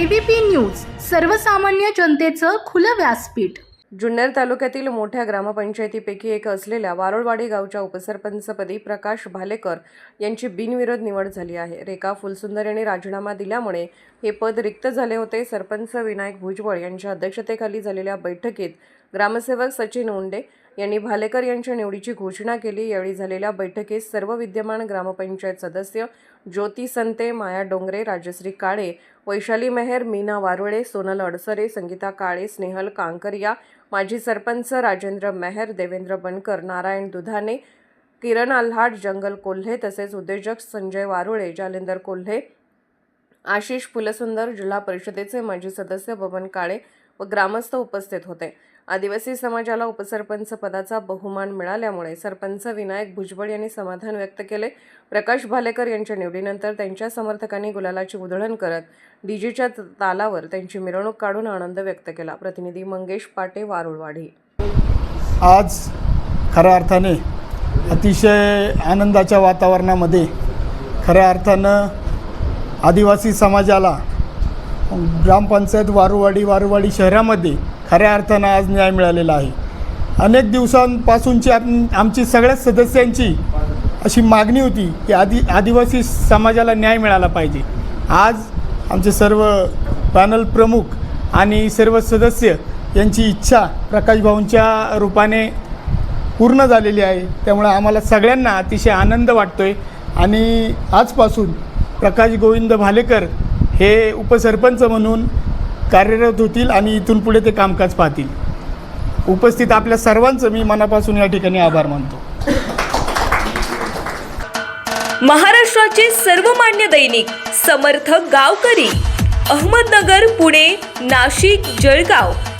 ABP news सर्वसामान्य जनतेचं खुलं व्यासपीठ. जुन्नर तालुक्यातील मोठ्या ग्रामपंचायतीपैकी एक असलेल्या वारोळवाडी गावच्या उपसरपंचपदी प्रकाश भालेकर यांची बिनविरोध निवड झाली आहे. रेखा फुलसुंदर यांनी राजीनामा दिल्यामुळे हे पद रिक्त झाले होते. सरपंच विनायक भुजबळ यांच्या अध्यक्षतेखाली झालेल्या बैठकीत ग्रामसेवक सचिन उंडे यांनी भालेकर यांच्या निवडीची घोषणा केली. यावेळी झालेल्या बैठकीत सर्व विद्यमान ग्रामपंचायत सदस्य ज्योती संते माया डोंगरे राजश्री काळे वैशाली मेहर मीना वारुळे सोनल अडसरे संगीता काळे स्नेहल कांकरिया माजी सरपंच राजेंद्र मेहर देवेंद्र बनकर नारायण दुधाने किरण आल्हाट जंगल कोल्हे तसेच उद्योजक संजय वारुळे जालेंदर कोल्हे आशिष फुलसुंदर जिल्हा परिषदेचे माजी सदस्य बबन काळे व ग्रामस्थ उपस्थित होते. आदिवासी समाजाला उपसरपंच पदाचा बहुमान मिळाल्यामुळे सरपंच विनायक भुजबळ यांनी समाधान व्यक्त केले. प्रकाश भालेकर यांच्या निवडीनंतर त्यांच्या समर्थकांनी गुलालाची उधळण करत डीजेच्या तालावर त्यांची मिरवणूक काढून आनंद व्यक्त केला. प्रतिनिधी मंगेश पाटे वारुळवाडी. आज खऱ्या अर्थाने अतिशय आनंदाच्या वातावरणामध्ये खऱ्या अर्थानं आदिवासी समाजाला ग्रामपंचायत वारुवाडी वारुवाडी शहरामध्ये खऱ्या अर्थानं आज न्याय मिळालेला आहे. अनेक दिवसांपासूनची आम आमची सगळ्याच सदस्यांची अशी मागणी होती की आदि आदिवासी समाजाला न्याय मिळाला पाहिजे. आज आमचे सर्व पॅनल प्रमुख आणि सर्व सदस्य यांची इच्छा प्रकाशभाऊंच्या रूपाने पूर्ण झालेली आहे. त्यामुळे आम्हाला सगळ्यांना अतिशय आनंद वाटतो आहे आणि आजपासून प्रकाश गोविंद भालेकर हे उपसरपंच म्हणून कार्यरत होतील आणि इथून पुढे ते कामकाज पाहतील. उपस्थित आपल्या सर्वांचं मी मनापासून या ठिकाणी आभार मानतो. महाराष्ट्राचे सर्वमान्य दैनिक समर्थ गावकरी अहमदनगर पुणे नाशिक जळगाव.